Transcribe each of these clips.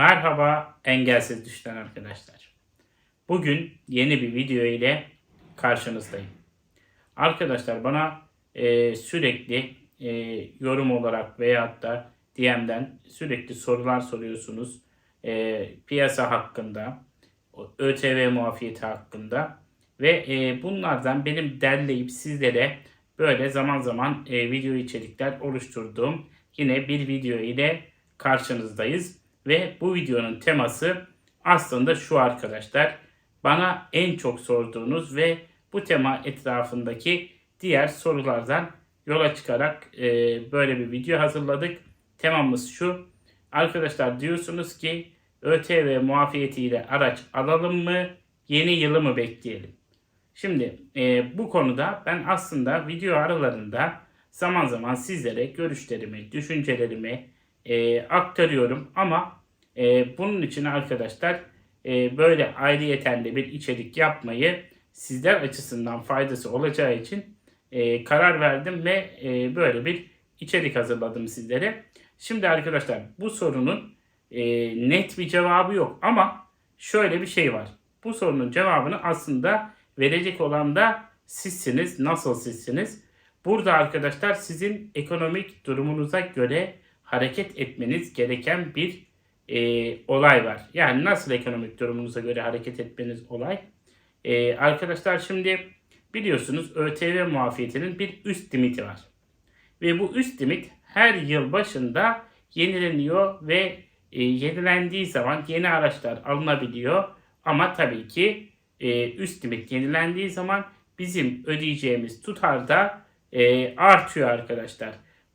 Merhaba engelsiz düşten arkadaşlar. Bugün yeni bir video ile karşınızdayım. Arkadaşlar bana e, sürekli e, yorum olarak veyahut da DM'den sürekli sorular soruyorsunuz. E, piyasa hakkında, ÖTV muafiyeti hakkında ve e, bunlardan benim derleyip sizlere böyle zaman zaman e, video içerikler oluşturduğum yine bir video ile karşınızdayız. Ve bu videonun teması aslında şu arkadaşlar. Bana en çok sorduğunuz ve bu tema etrafındaki diğer sorulardan yola çıkarak e, böyle bir video hazırladık. Temamız şu. Arkadaşlar diyorsunuz ki ÖTV muafiyetiyle araç alalım mı? Yeni yılı mı bekleyelim? Şimdi e, bu konuda ben aslında video aralarında zaman zaman sizlere görüşlerimi, düşüncelerimi e, aktarıyorum ama e, bunun için arkadaşlar e, böyle ayrıyeten de bir içerik yapmayı sizler açısından faydası olacağı için e, karar verdim ve e, böyle bir içerik hazırladım sizlere. Şimdi arkadaşlar bu sorunun e, net bir cevabı yok ama şöyle bir şey var. Bu sorunun cevabını aslında verecek olan da sizsiniz. Nasıl sizsiniz? Burada arkadaşlar sizin ekonomik durumunuza göre hareket etmeniz gereken bir e, olay var. Yani nasıl ekonomik durumunuza göre hareket etmeniz olay? E, arkadaşlar şimdi biliyorsunuz ÖTV muafiyetinin bir üst limiti var. Ve bu üst limit her yıl başında yenileniyor ve e, yenilendiği zaman yeni araçlar alınabiliyor. Ama tabii ki e, üst limit yenilendiği zaman bizim ödeyeceğimiz tutar da e, artıyor arkadaşlar.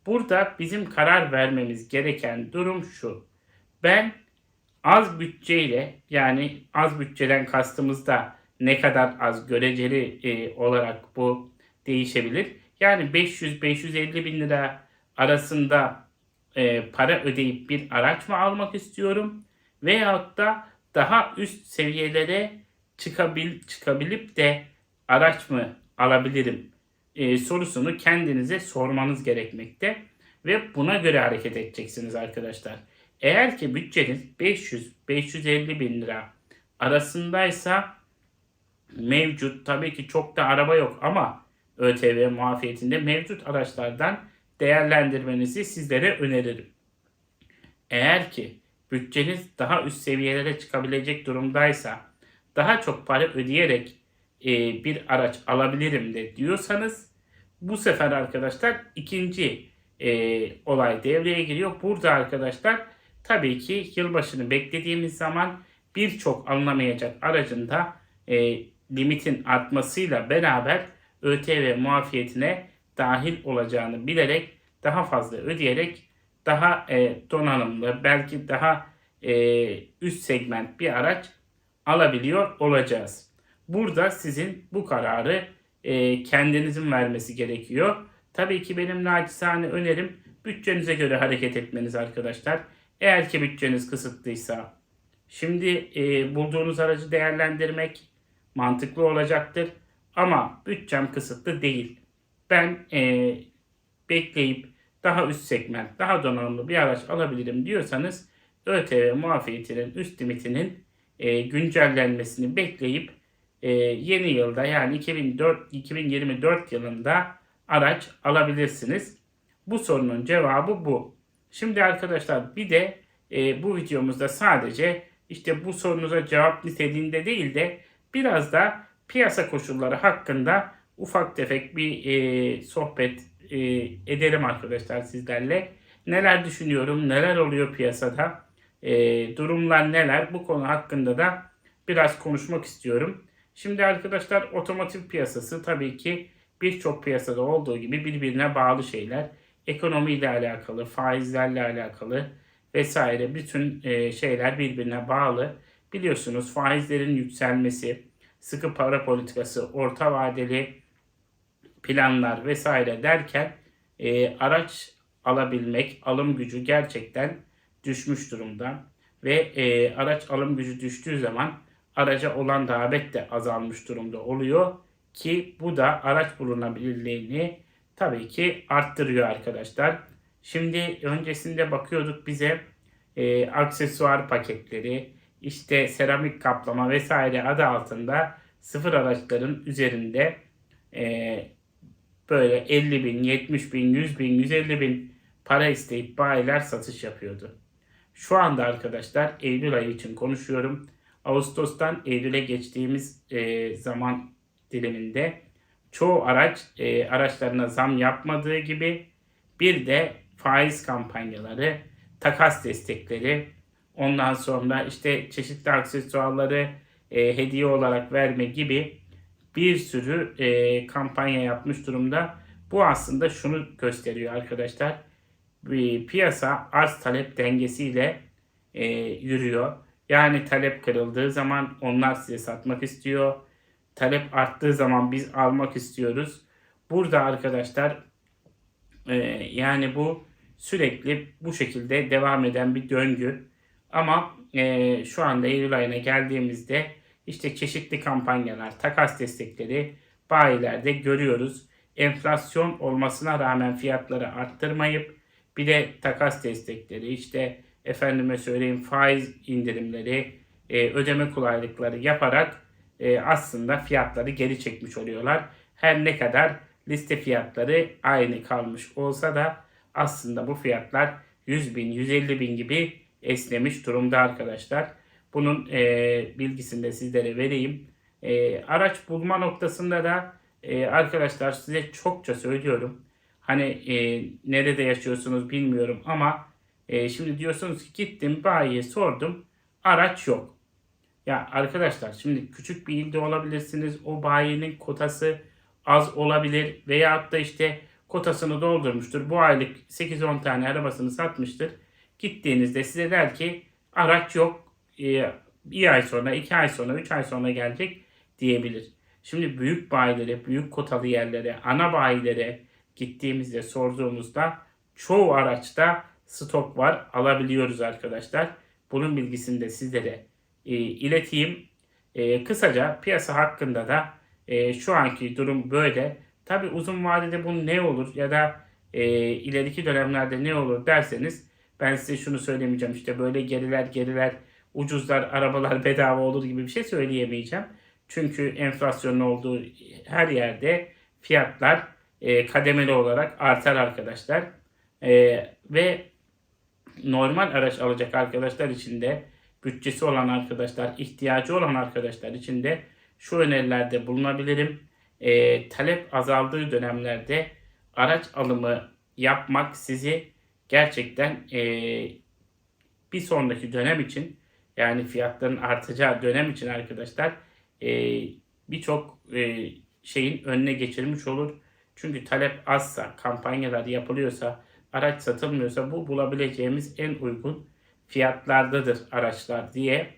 Burada bizim karar vermemiz gereken durum şu. Ben az bütçeyle yani az bütçeden kastımızda ne kadar az göreceli e, olarak bu değişebilir. Yani 500-550 bin lira arasında e, para ödeyip bir araç mı almak istiyorum veyahut da daha üst seviyelere çıkabil, çıkabilip de araç mı alabilirim e, sorusunu kendinize sormanız gerekmekte ve buna göre hareket edeceksiniz arkadaşlar. Eğer ki bütçeniz 500-550 bin lira arasındaysa mevcut tabii ki çok da araba yok ama ÖTV muafiyetinde mevcut araçlardan değerlendirmenizi sizlere öneririm. Eğer ki bütçeniz daha üst seviyelere çıkabilecek durumdaysa daha çok para ödeyerek e, bir araç alabilirim de diyorsanız bu sefer arkadaşlar ikinci e, olay devreye giriyor. Burada arkadaşlar tabii ki yılbaşını beklediğimiz zaman birçok alınamayacak aracın da e, limitin artmasıyla beraber ÖTV muafiyetine dahil olacağını bilerek daha fazla ödeyerek daha e, donanımlı belki daha e, üst segment bir araç alabiliyor olacağız. Burada sizin bu kararı e, kendinizin vermesi gerekiyor. Tabii ki benim naçizane önerim bütçenize göre hareket etmeniz arkadaşlar. Eğer ki bütçeniz kısıtlıysa şimdi e, bulduğunuz aracı değerlendirmek mantıklı olacaktır. Ama bütçem kısıtlı değil. Ben e, bekleyip daha üst segment, daha donanımlı bir araç alabilirim diyorsanız ÖTV muafiyetinin üst limitinin e, güncellenmesini bekleyip e, yeni yılda yani 2004 2024 yılında araç alabilirsiniz. Bu sorunun cevabı bu. Şimdi arkadaşlar bir de e, bu videomuzda sadece işte bu sorunuza cevap niteliğinde değil de biraz da piyasa koşulları hakkında ufak tefek bir e, sohbet e, edelim arkadaşlar sizlerle. Neler düşünüyorum, neler oluyor piyasada, e, durumlar neler bu konu hakkında da biraz konuşmak istiyorum. Şimdi arkadaşlar otomotiv piyasası tabii ki birçok piyasada olduğu gibi birbirine bağlı şeyler. Ekonomiyle alakalı, faizlerle alakalı vesaire bütün e, şeyler birbirine bağlı. Biliyorsunuz faizlerin yükselmesi, sıkı para politikası, orta vadeli planlar vesaire derken e, araç alabilmek, alım gücü gerçekten düşmüş durumda. Ve e, araç alım gücü düştüğü zaman araca olan rağbet de azalmış durumda oluyor ki bu da araç bulunabilirliğini tabii ki arttırıyor arkadaşlar. Şimdi öncesinde bakıyorduk bize e, aksesuar paketleri, işte seramik kaplama vesaire adı altında sıfır araçların üzerinde e, böyle 50 bin, 70 bin, 100 bin, 150 bin para isteyip bayiler satış yapıyordu. Şu anda arkadaşlar Eylül ayı için konuşuyorum. Ağustos'tan Eylül'e geçtiğimiz e, zaman diliminde çoğu araç e, araçlarına zam yapmadığı gibi bir de faiz kampanyaları, takas destekleri, ondan sonra işte çeşitli aksesuarları e, hediye olarak verme gibi bir sürü e, kampanya yapmış durumda. Bu aslında şunu gösteriyor arkadaşlar. Bir piyasa arz talep dengesiyle e, yürüyor. Yani talep kırıldığı zaman onlar size satmak istiyor. Talep arttığı zaman biz almak istiyoruz. Burada arkadaşlar e, yani bu sürekli bu şekilde devam eden bir döngü. Ama e, şu anda Eylül ayına geldiğimizde işte çeşitli kampanyalar, takas destekleri bayilerde görüyoruz. Enflasyon olmasına rağmen fiyatları arttırmayıp bir de takas destekleri, işte efendime söyleyeyim faiz indirimleri, e, ödeme kolaylıkları yaparak e, aslında fiyatları geri çekmiş oluyorlar. Her ne kadar liste fiyatları aynı kalmış olsa da aslında bu fiyatlar 100 bin, 150 bin gibi esnemiş durumda arkadaşlar. Bunun e, bilgisini de sizlere vereyim. E, araç bulma noktasında da e, arkadaşlar size çokça söylüyorum. Hani e, nerede yaşıyorsunuz bilmiyorum ama e, şimdi diyorsunuz ki gittim bayiye sordum araç yok. Ya arkadaşlar şimdi küçük bir ilde olabilirsiniz. O bayinin kotası az olabilir veyahut da işte kotasını doldurmuştur. Bu aylık 8-10 tane arabasını satmıştır. Gittiğinizde size der ki araç yok. Ee, bir ay sonra, iki ay sonra, üç ay sonra gelecek diyebilir. Şimdi büyük bayilere, büyük kotalı yerlere, ana bayilere gittiğimizde sorduğumuzda çoğu araçta stok var. Alabiliyoruz arkadaşlar. Bunun bilgisini de sizlere e, ileteyim. E, kısaca piyasa hakkında da e, şu anki durum böyle. Tabi uzun vadede bu ne olur ya da e, ileriki dönemlerde ne olur derseniz ben size şunu söylemeyeceğim işte böyle geriler geriler ucuzlar arabalar bedava olur gibi bir şey söyleyemeyeceğim. Çünkü enflasyonun olduğu her yerde fiyatlar e, kademeli olarak artar arkadaşlar. E, ve normal araç alacak arkadaşlar için de bütçesi olan arkadaşlar, ihtiyacı olan arkadaşlar için de şu önerilerde bulunabilirim. E, talep azaldığı dönemlerde araç alımı yapmak sizi gerçekten e, bir sonraki dönem için yani fiyatların artacağı dönem için arkadaşlar e, birçok e, şeyin önüne geçirmiş olur. Çünkü talep azsa, kampanyalar yapılıyorsa, araç satılmıyorsa bu bulabileceğimiz en uygun fiyatlardadır araçlar diye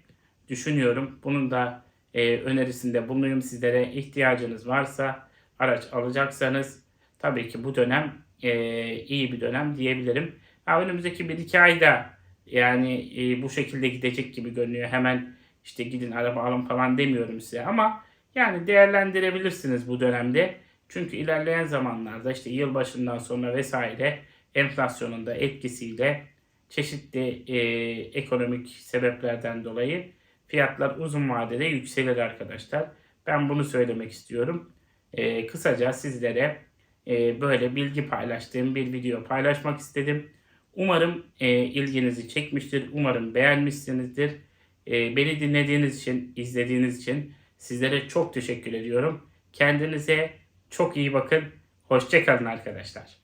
düşünüyorum. Bunun da e, önerisinde bulunayım sizlere. ihtiyacınız varsa araç alacaksanız tabii ki bu dönem e, iyi bir dönem diyebilirim. Ha, önümüzdeki 1-2 ayda yani e, bu şekilde gidecek gibi görünüyor. Hemen işte gidin araba alın falan demiyorum size ama yani değerlendirebilirsiniz bu dönemde. Çünkü ilerleyen zamanlarda işte yılbaşından sonra vesaire enflasyonun da etkisiyle çeşitli e, ekonomik sebeplerden dolayı fiyatlar uzun vadede yükselir arkadaşlar. Ben bunu söylemek istiyorum. E, kısaca sizlere e, böyle bilgi paylaştığım bir video paylaşmak istedim. Umarım e, ilginizi çekmiştir. Umarım beğenmişsinizdir. E, beni dinlediğiniz için, izlediğiniz için sizlere çok teşekkür ediyorum. Kendinize çok iyi bakın. Hoşçakalın arkadaşlar.